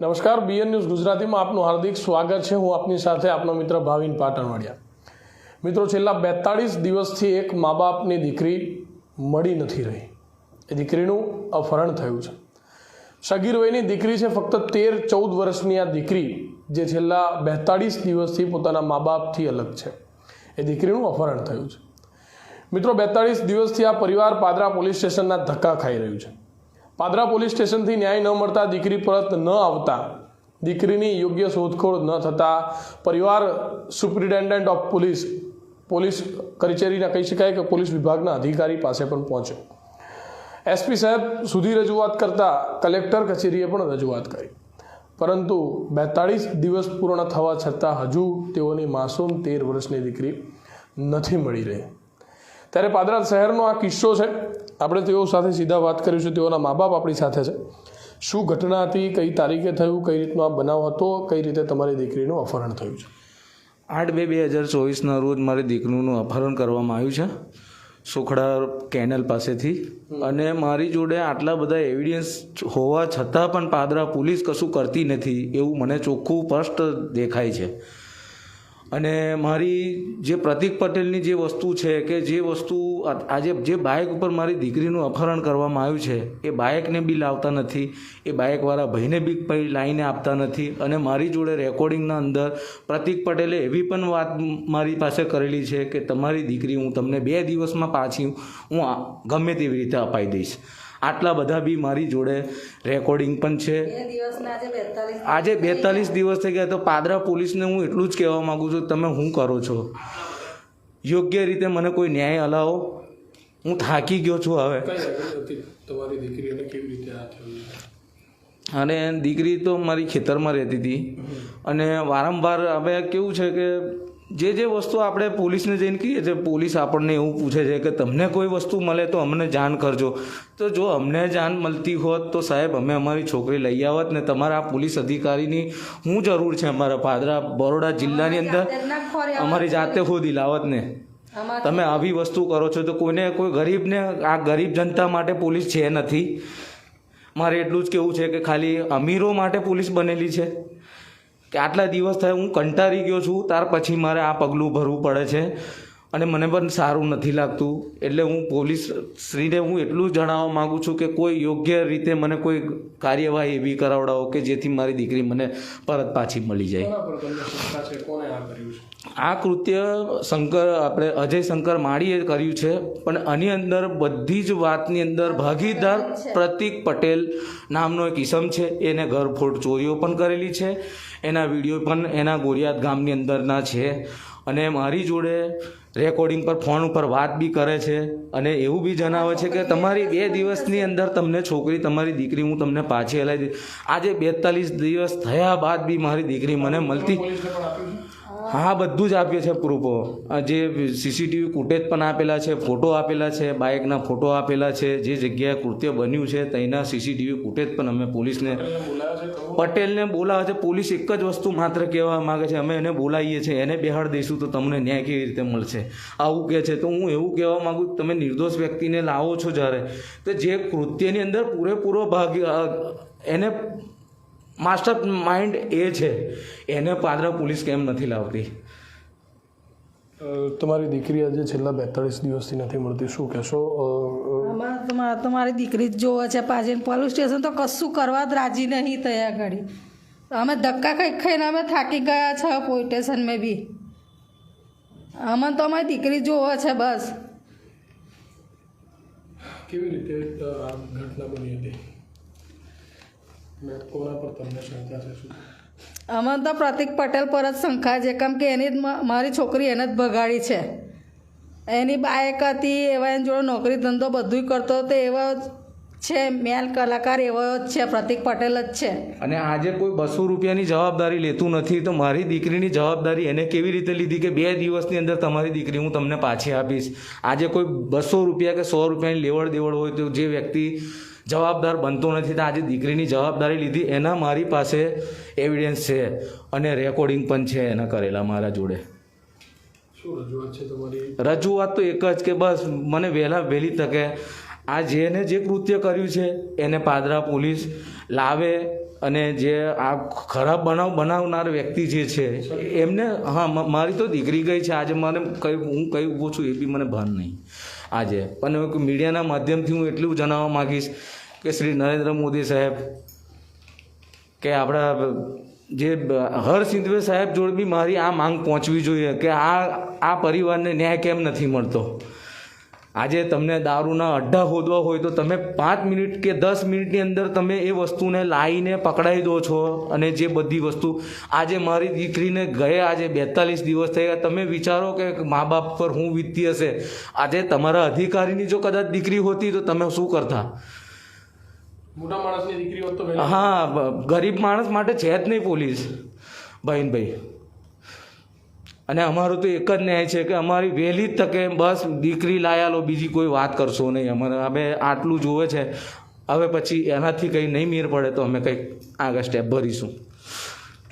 નમસ્કાર BN news ગુજરાતીમાં આપનું હાર્દિક સ્વાગત છે. હું આપની સાથે આપનો મિત્ર ભાવિન પાટણવાડિયા. મિત્રો, છેલ્લા બેતાળીસ દિવસથી એક મા બાપની દીકરી મળી નથી રહી. એ દીકરીનું અપહરણ થયું છે. સગીર વયની દીકરી છે, ફક્ત તેર ચૌદ વર્ષની આ દીકરી, જે છેલ્લા બેતાળીસ દિવસથી પોતાના મા બાપથી અલગ છે. એ દીકરીનું અપહરણ થયું છે. મિત્રો, બેતાળીસ દિવસથી આ પરિવાર પાદરા પોલીસ સ્ટેશનના ધક્કા ખાઈ રહ્યું છે. પાદરા પોલીસ સ્ટેશનથી ન્યાય ન મળતા દીકરી પરત ન આવતા. દીકરીની યોગ્ય શોધખોળ ન થતાં પરિવાર સુપ્રિન્ટેન્ડન્ટ ઓફ પોલીસ પોલીસ કચેરીના કહી શકાય કે પોલીસ વિભાગના અધિકારી પાસે પણ પહોંચ્યો. એસપી સાહેબ સુધી રજૂઆત કરતા કલેક્ટર કચેરીએ પણ રજૂઆત કરી. પરંતુ બેતાળીસ દિવસ પૂર્ણ થવા છતાં હજુ તેઓની માસૂમ તેર વર્ષની દીકરી નથી મળી રહી. ત્યારે પાદરા શહેરનો આ કિસ્સો છે. આપણે તેઓ સાથે સીધા વાત કરીશું તેઓના મા બાપ આપણી સાથે છે. શું ઘટના હતી કઈ તારીખે થયું કઈ રીતનો આ બનાવ હતો કઈ રીતે તમારી દીકરીનું અપહરણ થયું છે? આઠ બે બે હજાર ચોવીસના રોજ મારી દીકરીનું અપહરણ કરવામાં આવ્યું છે સુખડા કેનલ પાસેથી. અને મારી જોડે આટલા બધા એવિડન્સ હોવા છતાં પણ પાદરા પોલીસ કશું કરતી નથી એવું મને ચોખ્ખું સ્પષ્ટ દેખાય છે. અને મારી જે પ્રતિક પટેલની જે વસ્તુ છે કે જે વસ્તુ આજે જે બાઇક ઉપર મારી દીકરીનું અપહરણ કરવામાં આવ્યું છે, એ બાઇકને બી લાવતા નથી, એ બાઇકવાળા ભાઈને બી પછી લાઈને આપતા નથી અને મારી જોડે રેકોર્ડિંગના અંદર પ્રતિક પટેલે એવી પણ વાત મારી પાસે કરેલી છે કે તમારી દીકરી હું તમને બે દિવસમાં પાછી હું ગમે તેવી રીતે અપાઈ દઈશ. આટલા બધા બી મારી જોડે રેકોર્ડિંગ પણ છે. આજે બેતાલીસ દિવસ થઈ ગયા. તો પાદરા પોલીસને હું એટલું જ કહેવા માગું છું તમે શું કરો છો? યોગ્ય રીતે મને કોઈ ન્યાય અલાવો? હું થાકી ગયો છું હવે. તમારી દીકરી અને કેવી રીતે આ થયું? અને દીકરી તો મારી ખેતરમાં રહેતી હતી. અને વારંવાર હવે કેવું છે કે જે જે વસ્તુ આપણે પોલીસને જઈને કહીએ છીએ પોલીસ આપણને એવું પૂછે છે કે તમને કોઈ વસ્તુ મળે તો અમને જાણ કરજો. તો જો અમને જાણ મળતી હોત તો સાહેબ અમે અમારી છોકરી લઈ આવત ને તમારા પોલીસ અધિકારીની હું જરૂર છે અમારા પાદરા બરોડા જિલ્લાની અંદર અમારી જાતે ખોદી લાવત ને. તમે આવી વસ્તુ કરો છો તો કોઈને કોઈ ગરીબને આ ગરીબ જનતા માટે પોલીસ છે નથી. મારે એટલું જ કેવું છે કે ખાલી અમીરો માટે પોલીસ બનેલી છે. કે આટલા દિવસ થયા હું કંટાળી ગયો છું, ત્યાર પછી મારે આ પગલું ભરવું પડે છે. અને મને પણ સારું નથી લાગતું. એટલે હું પોલીસ શ્રીને હું એટલું જણાવવા માગું છું કે કોઈ યોગ્ય રીતે મને કોઈ કાર્યવાહી એવી કરાવડાવો કે જેથી મારી દીકરી મને પરત પાછી મળી જાય. આ આ કૃત્ય શંકર આપણે અજય શંકર માળીએ કર્યું છે પણ આની અંદર બધી જ વાતની અંદર ભાગીદાર પ્રતિક પટેલ નામનો એક ઈસમ છે એને ઘરફોડ ચોરીઓ પણ કરેલી છે એના વીડિયો પણ એના ગોરિયાત ગામની અંદરના છે. અને મારી જોડે રેકોર્ડિંગ પર ફોન ઉપર વાત બી કરે છે અને એવું બી જણાવે છે કે તમારી બે દિવસની અંદર તમને છોકરી, તમારી દીકરી, હું તમને પાછી હલાવી આજે બેતાલીસ દિવસ થયા બાદ બી મારી દીકરી મને મળતી પોલીસને પણ આપ્યું છે હા બધું જ આપીએ છે પ્રૂફો. જે સીસીટીવી ફૂટેજ પણ આપેલા છે ફોટો આપેલા છે બાઇકના ફોટો આપેલા છે જે જગ્યાએ કૃત્ય બન્યું છે તેના સીસીટીવી ફૂટેજ પણ અમે પોલીસને? પટેલને બોલાવે છે પોલીસ એક જ વસ્તુ માત્ર કહેવા માગે છે અમે એને બોલાવીએ છીએ. એને બેહાડ દઈશું તો તમને ન્યાય કેવી રીતે મળશે? આવું કહે છે. તો હું એવું કહેવા માગું તમે નિર્દોષ વ્યક્તિને લાવો છો જ્યારે તો જે કૃત્યની અંદર પૂરેપૂરો ભાગ એને માસ્ટર માઇન્ડ એ છે. એને પાદરા પોલીસ કેમ નથી લાવતી? તમારી દીકરી આજે છેલ્લા બેતાળીસ દિવસથી નથી મળતી. શું કહેશો? અ, અ, અમારે તમારે દીકરી જ જોવે છે પાછી પોલીસ સ્ટેશન તો કશું કરવા જ રાજી નહીં થયા ઘડી. અમે ધક્કા ખાઈ ખાઈને અમે થાકી ગયા છે પોલીસ સ્ટેશનમાં બી. અમને તો અમારી દીકરી જોવે છે બસ. કેવી રીતે આ ઘટના બની હતી? કોના પર તમને શંકા છે શું? અમને તો પ્રતિક પટેલ પર જ શંકા છે કેમ કે એની જ મારી છોકરી એને જ ભગાડી છે. એની બાયક હતી એવા એની જોડે નોકરી ધંધો બધું કરતો તો એવો જ છે મેલ કલાકાર એવો જ છે પ્રતિક પટેલ જ છે. અને આજે કોઈ બસો રૂપિયાની જવાબદારી લેતું નથી તો મારી દીકરીની જવાબદારી એને કેવી રીતે લીધી કે બે દિવસની અંદર તમારી દીકરી હું તમને પાછી આપીશ? આજે કોઈ બસો રૂપિયા કે સો રૂપિયાની લેવડ દેવડ હોય તો જે વ્યક્તિ જવાબદાર બનતો નથી. તો આજે દીકરીની જવાબદારી લીધી. એના મારી પાસે એવિડન્સ છે અને રેકોર્ડિંગ પણ છે એના કરેલા મારા જોડે. રજૂઆત છે તમારી? રજૂઆત તો એક જ કે બસ મને વહેલા વહેલી તકે આ જેને જે કૃત્ય કર્યું છે એને પાદરા પોલીસ લાવે અને જે આ ખરાબ બનાવ બનાવનાર વ્યક્તિ જે છે એમને હા મારી તો દીકરી ગઈ છે. આજે મને કઈ હું કઈ ઊભો છું એ બી મને ભાન નહીં. આજે. પણ હવે મીડિયાના માધ્યમથી હું એટલું જણાવવા માગીશ કે શ્રી નરેન્દ્ર મોદી સાહેબ, કે આપણા જે હર્ષ સિંધવે સાહેબ જોડે બી મારી આ માંગ પહોંચવી જોઈએ કે આ આ પરિવારને ન્યાય કેમ નથી મળતો? આજે તમને દારૂના અડ્ડા હોદવા હોય તો તમે પાંચ મિનિટ કે દસ મિનિટની અંદર તમે એ વસ્તુને લાવીને પકડાઈ દો છો અને જે બધી વસ્તુ આજે મારી દીકરીને ગયે આજે બેતાલીસ દિવસ થઈ ગયા તમે વિચારો કે મા બાપ પર હું વીતતી હશે. આજે તમારા અધિકારીની જો કદાચ દીકરી હોતી તો તમે શું કરતા? મોટા માણસની દીકરી હોત તો હા ગરીબ માણસ માટે છે જ નહીં પોલીસ. ભાઈ અને અમારો તો એક જ ન્યાય છે કે અમારી વહેલી તકે બસ દીકરી લાયાલો બીજી કોઈ વાત કરશો નહીં. અમારે અમે આટલું જોવે છે. હવે પછી એનાથી કંઈ નહીં મેર પડે તો અમે કંઈક આગળ સ્ટેપ ભરીશું.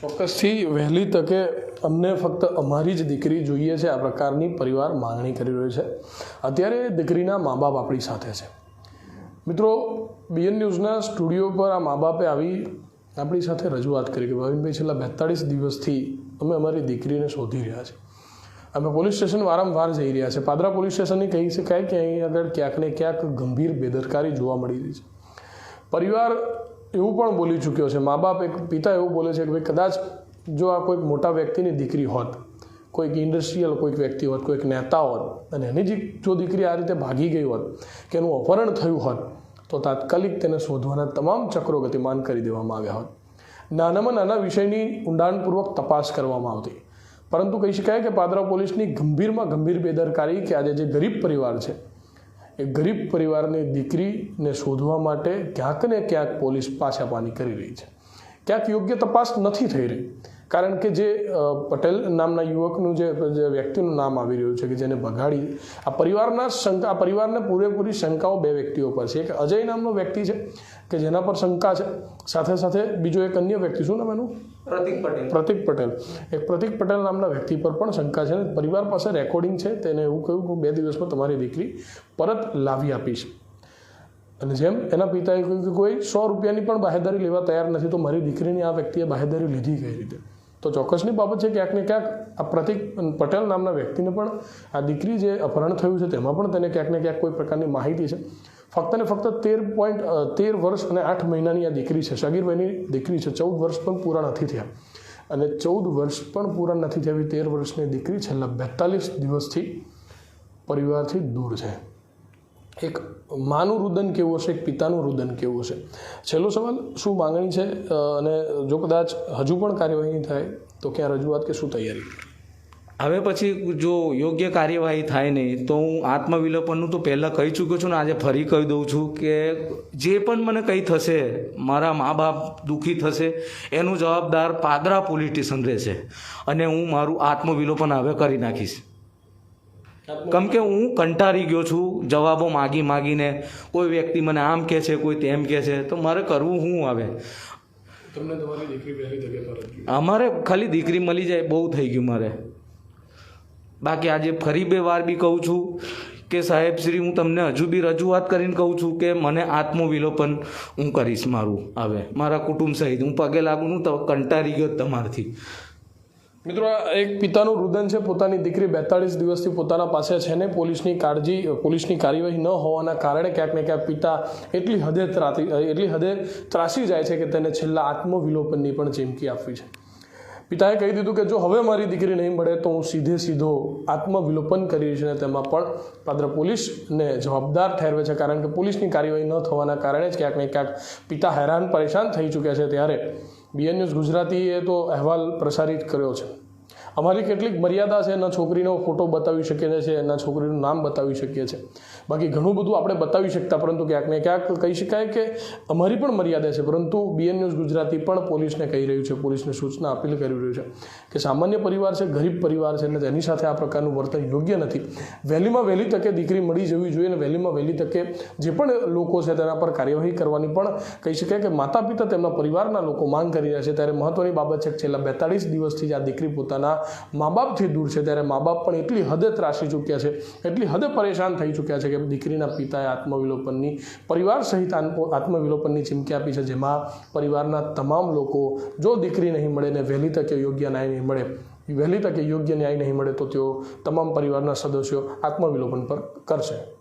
ચોક્કસથી વહેલી તકે અમને ફક્ત અમારી જ દીકરી જોઈએ છે. આ પ્રકારની પરિવાર માંગણી કરી રહ્યો છે. અત્યારે દીકરીના મા બાપ આપણી સાથે છે. મિત્રો બીએન ન્યૂઝના સ્ટુડિયો પર આ મા બાપે આવી આપણી સાથે રજૂઆત કરી કે ભાવિનભાઈ, છેલ્લા બેતાળીસ દિવસથી અમે અમારી દીકરીને શોધી રહ્યા છીએ અમે પોલીસ સ્ટેશન વારંવાર જઈ રહ્યા છે. પાદરા પોલીસ સ્ટેશનની કહી શકાય કે અહીં આગળ ક્યાંક ને ક્યાંક ગંભીર બેદરકારી જોવા મળી રહી છે. પરિવાર એવું પણ બોલી ચૂક્યો છે. મા બાપ એક, પિતા એવું બોલે છે કે ભાઈ, કદાચ જો આ કોઈક મોટા વ્યક્તિની દીકરી હોત, કોઈક ઇન્ડસ્ટ્રીયલ કોઈક વ્યક્તિ હોત, કોઈક નેતા હોત અને એની જ દીકરી આ રીતે ભાગી ગઈ હોત કે એનું અપહરણ થયું હોત, તો તાત્કાલિક તેને શોધવાના તમામ ચક્રો ગતિમાન કરી દેવામાં આવ્યા હોત. નાનામાં નાના વિષયની ઊંડાણપૂર્વક તપાસ કરવામાં આવતી. પરંતુ કહી શકાય કે પાદરા પોલીસની ગંભીરમાં ગંભીર બેદરકારી કે આજે જે ગરીબ પરિવાર છે, એ ગરીબ પરિવારની દીકરીને શોધવા માટે ક્યાંક ને ક્યાંક પોલીસ પાછાપાની કરી રહી છે. ક્યાંક યોગ્ય તપાસ નથી થઈ રહી. કારણ કે જે પટેલ નામના યુવકનું જે જે વ્યક્તિનું નામ આવી રહ્યું છે કે જેને ભગાડી આ પરિવારના શંકા આ પરિવારને પૂરેપૂરી શંકાઓ બે વ્યક્તિઓ પર છે. એક અજય નામનો વ્યક્તિ છે કે જેના પર શંકા છે. સાથે સાથે બીજો એક અન્ય વ્યક્તિ શું નામ એનું? પ્રતિક પટેલ. પ્રતિક પટેલ. એક પ્રતિક પટેલ નામના વ્યક્તિ પર પણ શંકા છે. પરિવાર પાસે રેકોર્ડિંગ છે. તેને એવું કહ્યું કે બે દિવસમાં તમારી દીકરી પરત લાવી આપીશ. અને જેમ એના પિતાએ કહ્યું કે કોઈ સો રૂપિયાની પણ બાહેદારી લેવા તૈયાર નથી તો મારી દીકરીની આ વ્યક્તિએ બાહેદારી લીધી કઈ રીતે? તો ચોક્કસની બાબત છે ક્યાંક ને ક્યાંક આ પ્રતિક પટેલ નામના વ્યક્તિને પણ આ દીકરી જે અપહરણ થયું છે તેમાં પણ તેને ક્યાંક ને ક્યાંક કોઈ પ્રકારની માહિતી છે. ફક્ત ને ફક્ત તેર પોઈન્ટ તેર વર્ષ અને આઠ મહિનાની આ દીકરી છે. સગીરભાઈની દીકરી છે. ચૌદ વર્ષ પણ પૂરા નથી થયા. અને ચૌદ વર્ષ પણ પૂરા નથી થયા તેર વર્ષની દીકરી છેલ્લા બેતાલીસ દિવસથી પરિવારથી દૂર છે. એક માનું રુદન કેવું હશે એક પિતાનું રુદન કેવું હશે? છેલ્લો સવાલ, શું માંગણી છે? અને જો કદાચ હજુ પણ કાર્યવાહી થાય, તો ક્યાં રજૂઆત કે શું તૈયારી? હવે પછી જો યોગ્ય કાર્યવાહી થાય નહીં, તો હું આત્મવિલોપનનું તો પહેલાં કહી ચૂક્યો છું ને, આજે ફરી કહી દઉં છું કે જે પણ મને કંઈ થશે, મારા મા બાપ દુઃખી થશે, એનું જવાબદાર પાદરા પોલીસ સ્ટેશન રહેશે. અને હું મારું આત્મવિલોપન હવે કરી નાખીશ. કેમ કે હું કંટાળી ગયો છું જવાબો માગી માગીને. કોઈ વ્યક્તિ મને આમ કહે છે કોઈ તેમ કહે છે તો મારે કરવું શું આવે તમને તમારી દીકરી અમારે ખાલી દીકરી મળી જાય બહુ થઈ ગયું મારે. બાકી આજે ફરી બે વાર બી કહું છું કે સાહેબ શ્રી હું તમને હજુ બી રજૂઆત કરીને કહું છું કે મને આત્મવિલોપન હું કરીશ મારું હવે. મારા કુટુંબ સહિત. હું પગે લાગુ હું કંટાળી ગયો તમારથી. મિત્રો એક પિતાનું રુદન છે. પોતાની દીકરી બેતાળીસ દિવસથી પોતાના પાસે છે ને. પોલીસની કાળજી પોલીસની કાર્યવાહી ન હોવાના કારણે ક્યાંક ને ક્યાંક પિતા એટલી હદે ત્રાતી એટલી હદે ત્રાસી જાય છે કે તેને છેલ્લા આત્મવિલોપનની પણ ચીમકી આપવી છે. પિતાએ કહી દીધું કે જો હવે મારી દીકરી નહીં મળે તો હું સીધે સીધો આત્મવિલોપન કરીશ અને તેમાં પણ પાત્ર પોલીસને જવાબદાર ઠેરવે છે. કારણ કે પોલીસની કાર્યવાહી ન થવાના કારણે જ ક્યાંક ને ક્યાંક પિતા હેરાન, પરેશાન થઈ ચૂક્યા છે ત્યારે બીએન ગુજરાતીએ તો અહેવાલ પ્રસારિત કર્યો છે. અમારી કેટલીક મર્યાદા છે, એના છોકરીનો ફોટો બતાવી શકીએ છીએ, એના છોકરીનું નામ બતાવી શકીએ છીએ. બાકી ઘણું બધું આપણે બતાવી શકતા, પરંતુ ક્યાંક ને ક્યાંક કહી શકાય કે અમારી પણ મર્યાદા છે, પરંતુ બીએન ન્યૂઝ ગુજરાતી પણ પોલીસને કહી રહ્યું છે, પોલીસને સૂચના અપીલ કરી રહ્યું છે કે સામાન્ય પરિવાર છે, ગરીબ પરિવાર છે, એટલે તેની સાથે આ પ્રકારનું વર્તન યોગ્ય નથી. વહેલીમાં વહેલી તકે દીકરી મળી જવી જોઈએ અને વહેલીમાં વહેલી તકે જે પણ લોકો છે, તેના પર કાર્યવાહી કરવાની પણ કહી શકાય કે માતા પિતા તેમના પરિવારના લોકો માંગ કરી રહ્યા છે. ત્યારે મહત્વની બાબત છે કે છેલ્લા બેતાળીસ દિવસથી જ આ દીકરી પોતાના મા બાપથી દૂર છે ત્યારે મા બાપ પણ એટલી હદે ત્રાસી ચૂક્યા છે, એટલી હદે પરેશાન થઈ ચૂક્યા છે કે દીકરીના પિતાએ આત્મવિલોપનની, પરિવાર સહિત આત્મ- આત્મવિલોપનની ચીમકી આપી છે, જેમાં પરિવારના તમામ લોકો જો દીકરી નહીં મળે ને વહેલી તકે યોગ્ય ન્યાય નહીં મળે, વહેલી તકે યોગ્ય ન્યાય નહીં મળે તો તેઓ તમામ પરિવારના સદસ્યો આત્મવિલોપન પર કરશે.